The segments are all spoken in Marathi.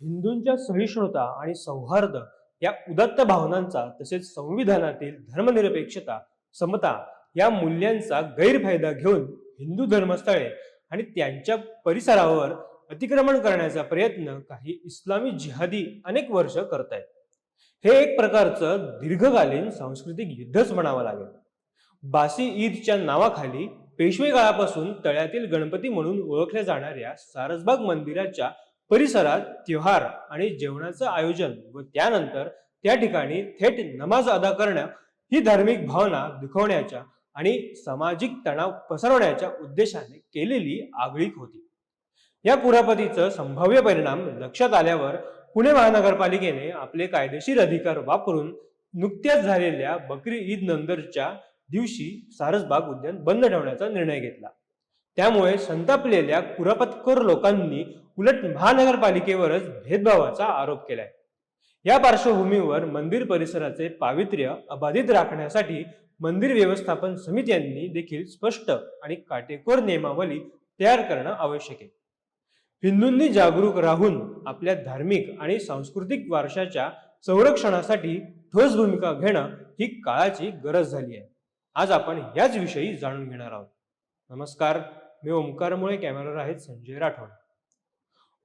हिंदूंच्या सहिष्णुता आणि सौहार्द या उदात्त भावनांचा तसेच संविधानातील धर्मनिरपेक्षता समता या मूल्यांचा गैरफायदा घेऊन हिंदू धर्मस्थळे आणि त्यांच्या परिसरावर अतिक्रमण करण्याचा प्रयत्न काही इस्लामी जिहादी अनेक वर्ष करत आहेत हे एक प्रकारचं दीर्घकालीन सांस्कृतिक युद्धच म्हणावं लागेल. बासी ईदच्या नावाखाली पेशवे काळापासून तळ्यातील गणपती म्हणून ओळखल्या जाणाऱ्या सारसबाग मंदिराच्या परिसरात त्योहार आणि जेवणाचं आयोजन व त्यानंतर त्या ठिकाणी थेट नमाज अदा करणं ही धार्मिक भावना दुखवण्याच्या आणि सामाजिक तणाव पसरवण्याच्या उद्देशाने केलेली आगळीक होती. या कुरापतीचं संभाव्य परिणाम लक्षात आल्यावर पुणे महानगरपालिकेने आपले कायदेशीर अधिकार वापरून नुकत्याच झालेल्या बकरी ईद नंतरच्या दिवशी सारसबाग उद्यान बंद ठेवण्याचा निर्णय घेतला. त्यामुळे संतापलेल्या कुरापतकर लोकांनी उलट महानगरपालिकेवरच भेदभावाचा आरोप केलाय. या पार्श्वभूमीवर मंदिर परिसराचे पावित्र्य अबाधित राखण्यासाठी मंदिर व्यवस्थापन समित्यांनी देखील स्पष्ट आणि काटेकोर नियमावली तयार करणं आवश्यक आहे. हिंदूंनी जागरूक राहून आपल्या धार्मिक आणि सांस्कृतिक वारशाच्या संरक्षणासाठी ठोस भूमिका घेणं ही काळाची गरज झाली आहे. आज आपण याच विषयी जाणून घेणार आहोत. नमस्कार मी ओंकारमुळे कॅमेरावर आहेत संजय राठोड.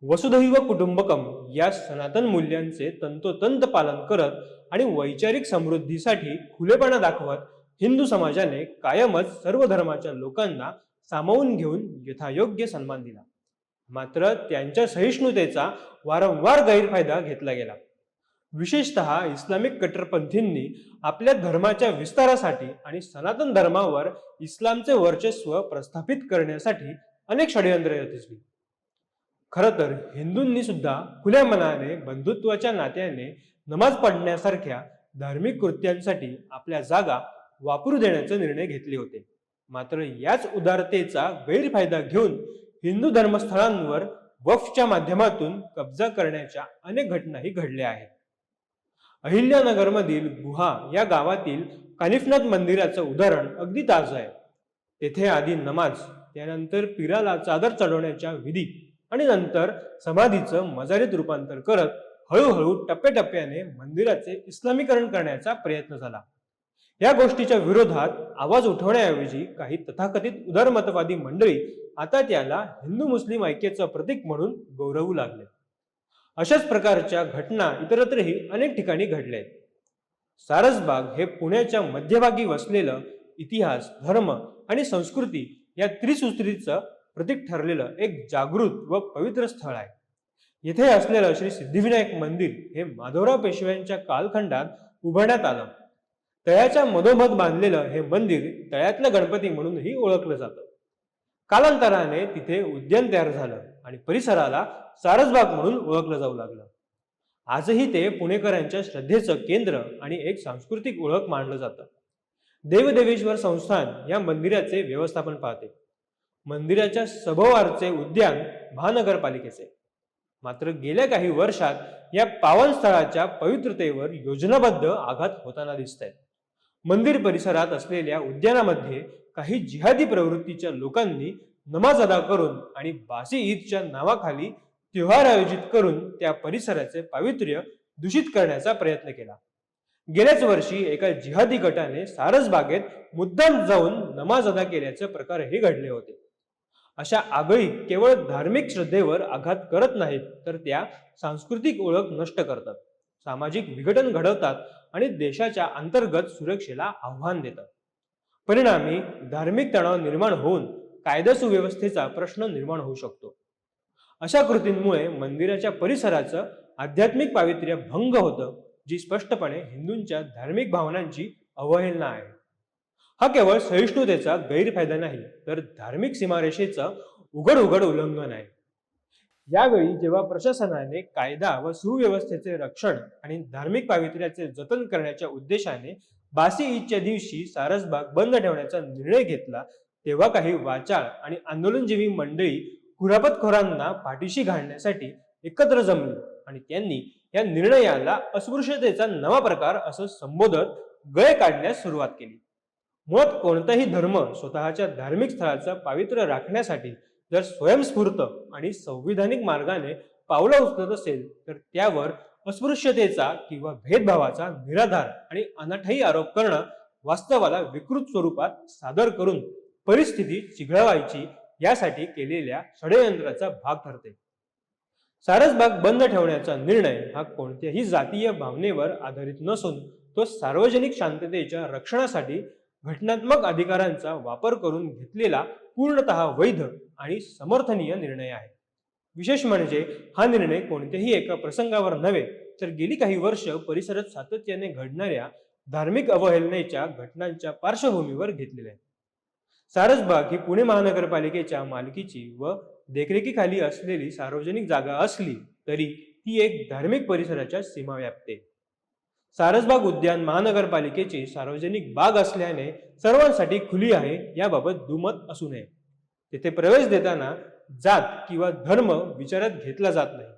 वसुधैव कुटुंबकम या सनातन मूल्यांचे तंतोतंत पालन करत आणि वैचारिक समृद्धीसाठी खुलेपणा दाखवत हिंदू समाजाने कायमच सर्व धर्माच्या लोकांना सामावून घेऊन यथायोग्य सन्मान दिला. मात्र त्यांच्या सहिष्णुतेचा वारंवार गैरफायदा घेतला गेला. विशेषतः इस्लामिक कट्टरपंथींनी आपल्या धर्माच्या विस्तारासाठी आणि सनातन धर्मावर इस्लामचे वर्चस्व प्रस्थापित करण्यासाठी अनेक षडयंत्रे रचली. खरं तर हिंदूंनी सुद्धा खुल्या मनाने बंधुत्वाच्या नात्याने नमाज पडण्यासारख्या धार्मिक कृत्यांसाठी आपल्या जागा वापरू देण्याचे निर्णय घेतले होते. मात्र याच उदारतेचा गैरफायदा घेऊन हिंदू धर्मस्थळांवर वफच्या माध्यमातून कब्जा करण्याच्या अनेक घटनाही घडल्या आहेत. अहिल्यानगरमधील गुहा या गावातील कानिफनाथ मंदिराचं उदाहरण अगदी ताजं आहे. तेथे आधी नमाज त्यानंतर पिराला चादर चढवण्याच्या विधी आणि नंतर समाधीचं मजारीत रूपांतर करत हळूहळू टप्प्याटप्प्याने मंदिराचे इस्लामीकरण करण्याचा प्रयत्न झाला. या गोष्टीच्या विरोधात आवाज उठवण्याऐवजी काही तथाकथित उदारमतवादी मंडळी आता त्याला हिंदू मुस्लिम ऐक्याचं प्रतीक म्हणून गौरवू लागले. अशाच प्रकारच्या घटना इतरत्रही अनेक ठिकाणी घडल्या आहेत सारसबाग हे पुण्याच्या मध्यभागी वसलेलं इतिहास धर्म आणि संस्कृती या त्रिसूत्रीचं प्रतीक ठरलेलं एक जागृत व पवित्र स्थळ आहे. येथे असलेलं श्री सिद्धिविनायक मंदिर हे माधवराव पेशव्यांच्या कालखंडात उभारण्यात आलं. तळ्याच्या मधोमध बांधलेलं हे मंदिर तळ्यातलं गणपती म्हणूनही ओळखलं जातं. कालांतराने तिथे उद्यान तयार झालं आणि परिसराला सारसबाग म्हणून ओळखलं जाऊ लागलं. आजही ते पुणेकरांच्या श्रद्धेचं केंद्र आणि एक सांस्कृतिक ओळख मानलं जातं. देवदेवेश्वर संस्थान या मंदिराचे व्यवस्थापन पाहते. मंदिराच्या सभोवारचे उद्यान महानगरपालिकेचे. मात्र गेल्या काही वर्षात या पावन स्थळाच्या पवित्रतेवर योजनाबद्ध आघात होताना दिसत आहेत मंदिर परिसरात असलेल्या उद्यानामध्ये काही जिहादी प्रवृत्तीच्या लोकांनी नमाज अदा करून आणि बासी ईदच्या नावाखाली त्योहार आयोजित करून त्या परिसराचे पावित्र्य दूषित करण्याचा प्रयत्न केला. गेल्याच वर्षी एका जिहादी गटाने सारसबागेत मुद्दाम जाऊन नमाज अदा केल्याचे प्रकारही घडले होते. अशा आगळी केवळ धार्मिक श्रद्धेवर आघात करत नाहीत तर त्या सांस्कृतिक ओळख नष्ट करतात. सामाजिक विघटन घडवतात आणि देशाच्या अंतर्गत सुरक्षेला आव्हान देतात. परिणामी धार्मिक तणाव निर्माण होऊन कायदा सुव्यवस्थेचा प्रश्न निर्माण होऊ शकतो. अशा कृतींमुळे मंदिराच्या परिसराचं आध्यात्मिक पावित्र्य भंग होतं जी स्पष्टपणे हिंदूंच्या धार्मिक भावनांची अवहेलना आहे. हा केवळ सहिष्णुतेचा गैरफायदा नाही तर धार्मिक सीमारेषेचं उघड उघड उल्लंघन आहे. यावेळी जेव्हा प्रशासनाने कायदा व सुव्यवस्थेचे रक्षण आणि धार्मिक पावित्र्याचे जतन करण्याच्या उद्देशाने बासी ईदच्या दिवशी सारसबाग बंद ठेवण्याचा निर्णय घेतला तेव्हा काही वाचाळ आणि आंदोलनजीवी मंडळी कुरापतखोरांना पाठीशी घालण्यासाठी एकत्र जमली आणि त्यांनी या निर्णयाला अस्पृश्यतेचा नवा प्रकार असं संबोधत गय काढण्यास सुरुवात केली. मुळात कोणताही धर्म स्वतःच्या धार्मिक स्थळाचं पावित्र्य राखण्यासाठी जर स्वयंस्फूर्त आणि संविधानिक मार्गाने पावलं उचलत असेल तर त्यावर अस्पृश्यतेचा किंवा भेदभावाचा निराधार आणि अनाठाई आरोप करणं वास्तवाला विकृत स्वरूपात सादर करून परिस्थिती चिघळवायची यासाठी केलेल्या षडयंत्राचा भाग ठरते. सारसबाग बंद ठेवण्याचा निर्णय हा कोणत्याही जातीय भावनेवर आधारित नसून तो सार्वजनिक शांततेच्या रक्षणासाठी घटनात्मक अधिकारांचा वापर करून घेतलेला पूर्णतः वैध आणि समर्थनीय निर्णय आहे. विशेष म्हणजे हा निर्णय कोणत्याही एका प्रसंगावर नव्हे तर गेली काही वर्ष परिसरात सातत्याने घडणाऱ्या धार्मिक अवहेलनेच्या घटनांच्या पार्श्वभूमीवर घेतलेला आहे सारसबाग ही पुणे महानगरपालिकेच्या मालकीची व देखरेखीखाली असलेली सार्वजनिक जागा असली तरी ती एक धार्मिक परिसराच्या सीमा व्यापते सारसबाग उद्यान महानगरपालिकेची सार्वजनिक बाग असल्याने सर्वांसाठी खुली आहे याबाबत दुमत असू नये. तेथे प्रवेश देताना जात किंवा धर्म विचारात घेतला जात नाही.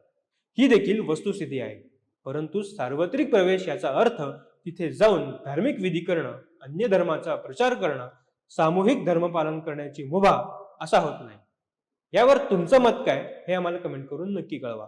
ही देखील वस्तुस्थिती आहे. परंतु सार्वत्रिक प्रवेश याचा अर्थ तिथे जाऊन धार्मिक विधी करणं अन्य धर्माचा प्रचार करणं सामूहिक धर्मपालन करण्याची मुभा असा होत नाही. यावर तुमचं मत काय हे आम्हाला कमेंट करून नक्की कळवा.